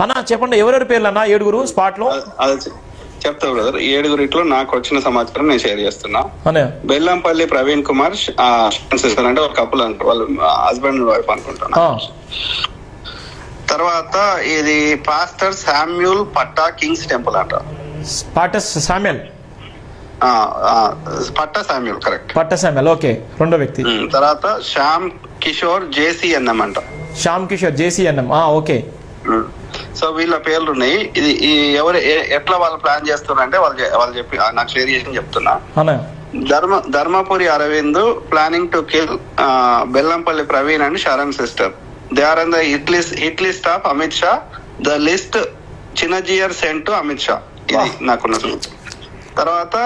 అన్న చెప్పండి ఎవరెవరి పేర్లు అన్న ఏడుగురు స్పాట్లో చెప్తా బ్రదర్ ఏడుగురిట్లో నాకు వచ్చిన సమాచారం నేను షేర్ చేస్తున్నా. బెల్లంపల్లి ప్రవీణ్ కుమార్ సిస్టర్ అంటే ఒక కపుల్ అంటారు వాళ్ళు హస్బెండ్ వైఫ్ అనుకుంటున్నా ఆ, తర్వాత ఇది pastor Samuel Patta King's temple అంట. పాటస్ ఆ, Patta Samuel correct Patta Samuel okay రెండో వ్యక్తి. తర్వాత శ్యామ్ కిషోర్ జేసీఎన్ఎం అంట శ్యామ్ కిషోర్ జేసీఎన్ఎం ఆ ఓకే. సో వీళ్ళ పేర్లు ఉన్నాయి ఇది ఈ ఎవరు ఎట్లా వాళ్ళు ప్లాన్ చేస్తున్నారు అంటే వాళ్ళు వాళ్ళు చెప్పి నాకు షేర్ చేసి చెప్తున్నా. Dharma Dharmapuri Arvind planning to kill Bellampalli Praveen and Sharan sister they are on the hit list hit list of Amit Shah the list Chinnajeeyar sent to Amit Shah ఇది. నాకున్న. తర్వాత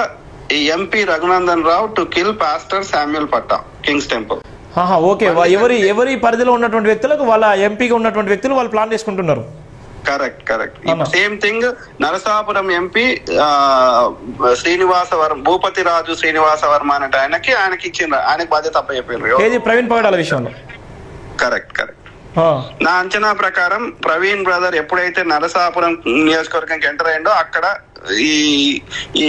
ఈ MP Raghunandan Rao to kill pastor Samuel Patta kings temple okay. ఎవరి ఎవరి పరిధిలో ఉన్నటువంటి వ్యక్తులకు వాళ్ళ ఎంపీగా ఉన్నటువంటి వ్యక్తులు వాళ్ళు ప్లాన్ చేసుకుంటున్నారు. Correct correct. Same thing Narasapuram MP Srinivasa Varma Bhupathi Raju Srinivasa Varma అనే ఆయనకి ఆయనకి ఇచ్చిన ఆయనకి బాధ్యత అప్పచెప్పారు ప్రవీణ్ పగడాల విషయంలో. Correct correct. నా అంచనా ప్రకారం ప్రవీణ్ బ్రదర్ ఎప్పుడైతే నరసాపురం నియోజకవర్గంకి ఎంటర్ అయిందో అక్కడ ఈ ఈ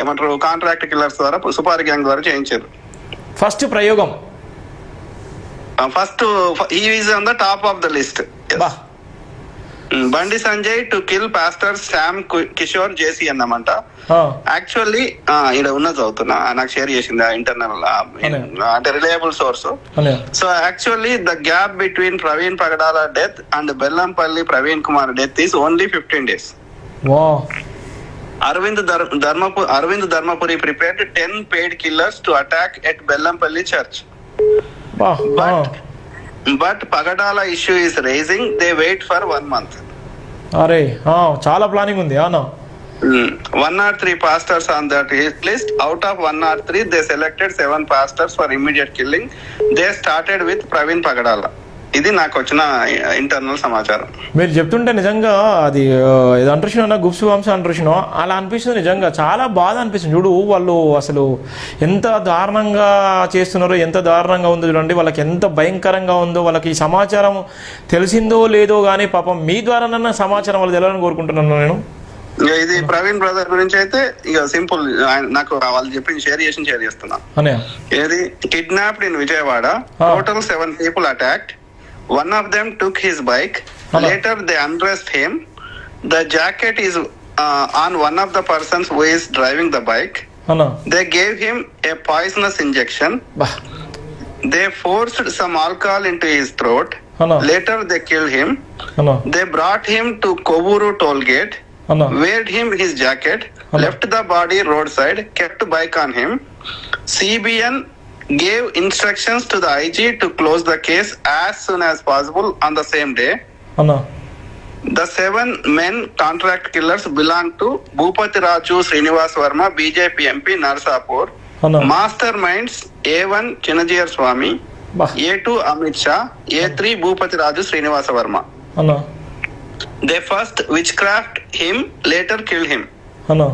ఏమంటారు కాంట్రాక్ట్ కిల్లర్స్ ద్వారా సుపారి గ్యాంగ్ ద్వారా చేయించారు. ఫస్ట్ ప్రయోగం. ఫస్ట్ ఈ is on the top of the list. Bandi Sanjay to kill pastor Sam Kishore JC అన్నమాట. యాక్చువల్లీ ఇక్కడ ఉన్నది చదువుతున్నా. నాకు షేర్ చేసింది ఇంటర్నల్ అంటే reliable source so actually the gap between Praveen Pagadala death and Bellampalli Praveen Kumar death is only fifteen days Arvind Dhar- ధర్మపు Arvind Dharmapuri prepared ten paid killers to attack at Bellampalli church బా ఆ, but Pagadala issue is rising they wait for one month అరే చాలా planning ఉంది అవునా. One nought three pastors on that list out of one nought three they selected seven pastors for immediate killing they started with Praveen Pagadala ఇది నాకు వచ్చిన internal సమాచారం. మీరు చెప్తుంటే నిజంగా అది ఆ, ఏదో అంటున్నాను గుప్సు వంశ అంటున్నాను అలా అనిపిస్తుంది నిజంగా. చాలా బాధ అనిపిస్తుంది. చూడు వాళ్ళు అసలు ఎంత దారుణంగా చేస్తున్నారో ఎంత దారుణంగా ఉందో చూడండి. వాళ్ళకి ఎంత భయంకరంగా ఉందో వాళ్ళకి ఈ సమాచారం తెలిసిందో లేదో కానీ పాపం మీ ద్వారానన్నా సమాచారం వాళ్ళు తెలవాలని కోరుకుంటున్నాను నేను. ఇది ప్రవీణ్ బ్రదర్ గురించి అయితే ఇక సింపుల్ నాకు వాళ్ళు చెప్పి షేర్ చేసి షేర్ చేస్తున్నా. ఏది? Kidnapped in Vijayawada. Total seven people attacked. One of them took his bike. Hello. Later, they undressed him. The jacket is uh, on one of the persons who is driving the bike. Hello. They gave him a poisonous injection. Bah. They forced some alcohol into his throat. Hello. Later, they killed him. Hello. They brought him to Koburu toll gate, Hello. weared him his jacket, Hello. left the body roadside, kept bike on him. CBN gave instructions to the IG to close the case as soon as possible on the same day. అన్నా The seven men contract killers belong to Bhupati Raju Srinivas Verma, BJP MP Narsapur. అన్నా Masterminds A1 Chinajiyar Swami, బా A2 Amit Shah, A3 Bhupati Raju Srinivasa Verma. అన్నా They first witchcraft him, later killed him. అన్నా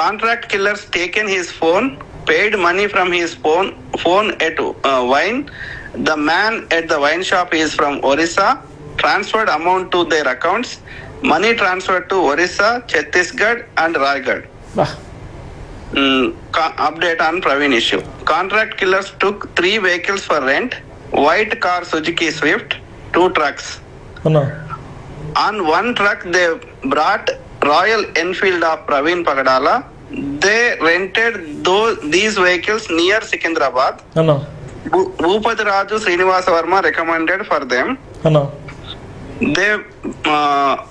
contract killers taken his phone paid money from his phone, phone at uh, wine. The man at the wine shop is from Orissa. Transferred amount to their accounts. Money transferred to Orissa, Chhattisgarh, and Raigad. Mm, update on Praveen issue. Contract killers took three vehicles for rent white car Suzuki Swift, two trucks. Oh, no. On one truck, they brought Royal Enfield of Praveen Pagadala, they rented those these vehicles near Secunderabad. Hello. Bhupat Raju Srinivasa Varma recommended for them. Hello. They uh,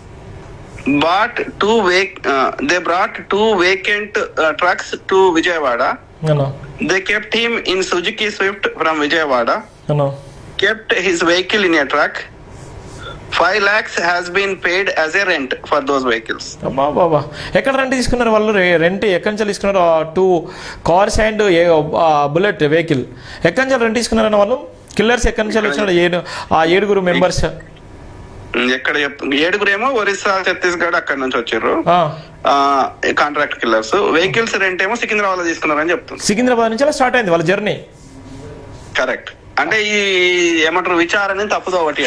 bought two vac- uh, they brought two vacant uh, trucks to Vijayawada. Hello. They kept him in Suzuki Swift from Vijayawada. Hello. Kept his vehicle in a truck. Lakhs has been paid as a rent for those vehicles. అబ్బా బాబా ఎక్కడ rent తీసుకున్నారు వాళ్ళు? Rent ఎక్కడి నుంచి తీసుకున్నారు? Two cars and bullet vehicle ఎక్కడి నుంచి rent తీసుకున్నారన్న వాళ్ళు? కిల్లర్స్ ఎక్కడి నుంచి వచ్చినారు? ఏడు ఆ ఏడుగురు మెంబర్స్ ఎక్కడ ఏడుగురేమో ఒరిస్సా ఛత్తీస్గఢ్ అక్కడ నుంచి వచ్చారు. కాంట్రాక్ట్ కిల్లర్స్ వెహికల్స్ రెంట్ ఏమో సికింద్రాబాద్లో తీసుకున్నారని చెప్తుంది సికింద్రాబాద్ నుంచి అలా స్టార్ట్ అయింది వాళ్ళ జర్నీ కరెక్ట్ అంటే ఈ ఏమంటారు విచారణని తప్పుదో ఒకటి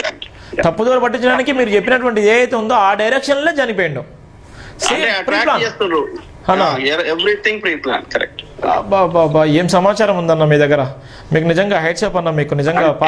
తప్పుదోవ పట్టించడానికి మీరు చెప్పినటువంటి ఏదైతే ఉందో ఆ డైరెక్షన్లో చనిపోయిండు ఏం సమాచారం ఉందన్న మీ దగ్గర? మీకు నిజంగా హెడ్సప్ అన్న మీకు నిజంగా